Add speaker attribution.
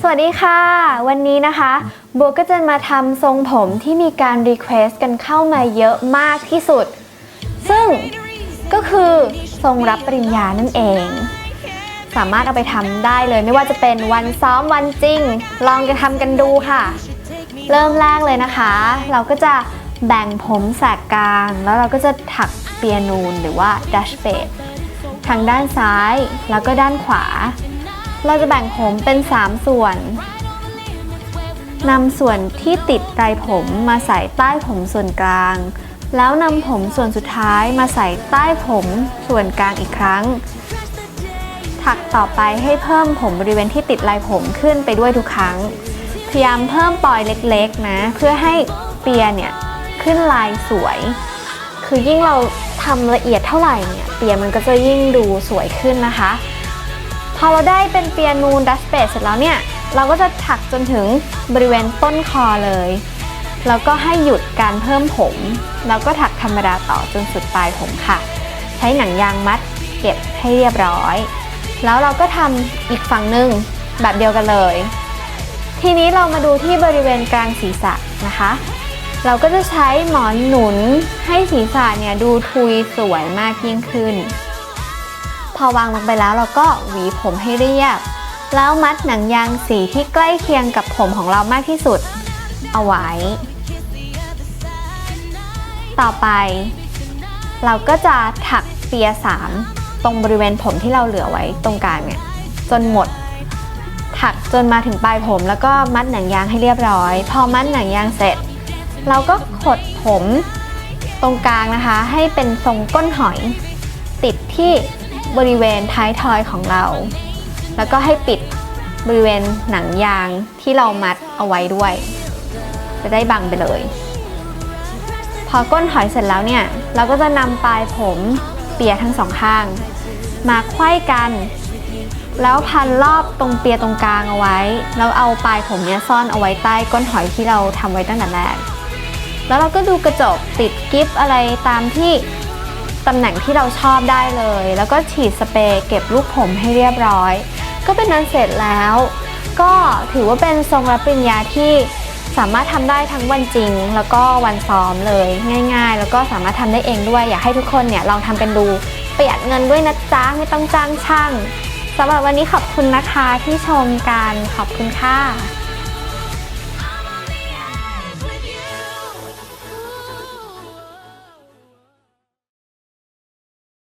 Speaker 1: สวัสดีค่ะ วันนี้นะคะบัวก็จะมาทำทรงผมที่มีการรีเควสกันเข้ามาเยอะมากที่สุด ซึ่งก็คือทรงรับปริญญานั่นเอง สามารถเอาไปทำได้เลย ไม่ว่าจะเป็นวันซ้อมวันจริง ลองจะทำกันดูค่ะ เริ่มแรกเลยนะคะ เราก็จะแบ่งผมแสกกลาง แล้วเราก็จะถักเปียนูนหรือว่าดัชเฟดทางด้านซ้ายแล้วก็ด้านขวา เราจะแบ่งผมเป็น 3 ส่วนนำส่วนที่ติดไรผมมาใส่ใต้ผมส่วนกลาง แล้วนำผมส่วนสุดท้ายมาใส่ใต้ผมส่วนกลางอีกครั้ง ถักต่อไปให้เพิ่มผมบริเวณที่ติดลายผมขึ้นไปด้วยทุกครั้ง พยายามเพิ่มปลอยเล็กๆนะ เพื่อให้เปียเนี่ยขึ้นลายสวย คือยิ่งเราทำละเอียดเท่าไหร่เนี่ย เปียมันก็จะยิ่งดูสวยขึ้นนะคะ พอเราได้เป็นเปียนูนดัชเบสเสร็จแล้วเนี่ย เราก็จะถักจนถึงบริเวณต้นคอเลย แล้วก็ให้หยุดการเพิ่มผม แล้วก็ถักธรรมดาต่อจนสุดปลายผมค่ะ ใช้หนังยางมัดเก็บให้เรียบร้อย แล้วเราก็ทำอีกฝั่งหนึ่งแบบเดียวกันเลย ทีนี้เรามาดูที่บริเวณกลางศีรษะนะคะ เราก็จะใช้หมอนหนุนให้ศีรษะเนี่ยดูทุยสวยมากยิ่งขึ้น พอวางลงไปแล้วเราก็หวีผมให้เรียบ แล้วมัดหนังยางสีที่ใกล้เคียงกับผมของเรามากที่สุด เอาไว้ ต่อไป เราก็จะถักเปียสามตรงบริเวณผมที่เราเหลือไว้ตรงกลางเนี่ยจนหมด ถักจนมาถึงปลายผมแล้วก็มัดหนังยางให้เรียบร้อย พอมัดหนังยางเสร็จ เราก็ขดผมตรงกลางนะคะ ให้เป็นทรงก้นหอย ติดที่ บริเวณท้ายทอยของเรา แล้วก็ให้ปิดบริเวณหนังยางที่เรามัดเอาไว้ด้วย จะได้บังไปเลย พอก้นหอยเสร็จแล้วเนี่ย เราก็จะนำปลายผมเปียทั้งสองข้าง มาไขว้กัน แล้วพันรอบตรงเปียตรงกลางเอาไว้ แล้วเอาปลายผมเนี้ยซ่อนเอาไว้ใต้ก้นหอยที่เราทำไว้ตั้งแต่แรก แล้วเราก็ดูกระจกติดกิฟอะไรตามที่ ตำแหน่งที่เราชอบได้เลย แล้วก็ฉีดสเปรย์เก็บลูกผมให้เรียบร้อย ก็เป็นนั้นเสร็จแล้ว ก็ถือว่าเป็นทรงรับปริญญาที่สามารถทำได้ทั้งวันจริง แล้วก็วันซ้อมเลยง่าย ๆ แล้วก็สามารถทำได้เองด้วย อยากให้ทุกคนเนี่ยลองทำกันดูประหยัดเงินด้วยนะจ๊ะไม่ต้องจ้างช่างสำหรับวันนี้ขอบคุณนะคะที่ชมกันขอบคุณค่ะ